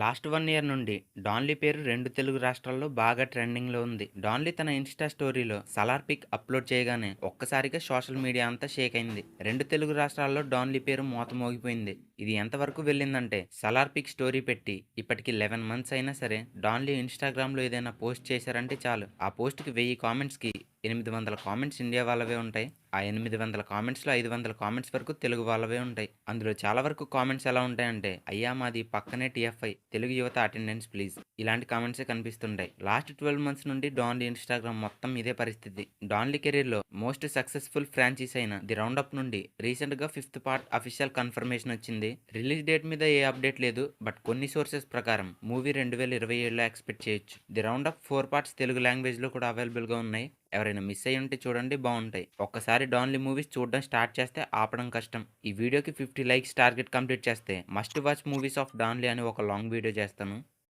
Last one year నుండి Don Lee పేరు రెండు తెలుగు రాష్ట్రాల్లో బాగా ట్రెండింగ్లో ఉంది. డాన్లీ తన ఇన్స్టా స్టోరీలో సలార్ పిక్ అప్లోడ్ చేయగానే ఒక్కసారిగా సోషల్ మీడియా అంతా షేక్ అయింది. రెండు తెలుగు రాష్ట్రాల్లో డాన్లీ పేరు మోత మోగిపోయింది. ఇది ఎంతవరకు వెళ్ళిందంటే సలార్ పిక్ స్టోరీ పెట్టి ఇప్పటికి లెవెన్ మంత్స్ అయినా సరే డాన్లీ ఇన్స్టాగ్రామ్లో ఏదైనా పోస్ట్ చేశారంటే చాలు. ఆ పోస్ట్కి వెయ్యి కామెంట్స్కి ఎనిమిది వందల కామెంట్స్ ఇండియా వాళ్ళవే ఉంటాయి. ఆ ఎనిమిది వందల కామెంట్స్లో ఐదు వందల కామెంట్స్ వరకు తెలుగు వాళ్ళవే ఉంటాయి. అందులో చాలా వరకు కామెంట్స్ ఎలా ఉంటాయంటే అయ్యా మాది పక్కనే టీఎఫ్ఐ తెలుగు యువత అటెండెన్స్ ప్లీజ్. ఇలాంటి కామెంట్సే కనిపిస్తుంటాయి. లాస్ట్ ట్వెల్వ్ మంత్స్ నుండి డాన్లీ ఇన్స్టాగ్రామ్ మొత్తం ఇదే పరిస్థితి. డాన్లీ కెరీర్లో మోస్ట్ సక్సెస్ఫుల్ ఫ్రాంచైజ్ అయిన ది రౌండ్ అప్ నుండి రీసెంట్గా ఫిఫ్త్ పార్ట్ అఫీషియల్ కన్ఫర్మేషన్ వచ్చింది. రిలీజ్ డేట్ మీద ఏ అప్డేట్ లేదు బట్ కొన్ని సోర్సెస్ ప్రకారం మూవీ రెండు వేల ఇరవై ఏడులో ఎక్స్పెక్ట్ చేయొచ్చు. The round four parts Telugu లాంగ్వేజ్లో కూడా అవైలబుల్గా ఉన్నాయి. ఎవరైనా మిస్ అయ్యి ఉంటే చూడండి బాగుంటాయి. ఒక్కసారి ఒక్కసారి డాన్లీ మూవీస్ చూడడం స్టార్ట్ చేస్తే ఆపడం కష్టం. ఈ వీడియోకి ఫిఫ్టీ లైక్స్ టార్గెట్ కంప్లీట్ చేస్తే must watch movies of Don Lee అని ఒక లాంగ్ వీడియో చేస్తాను.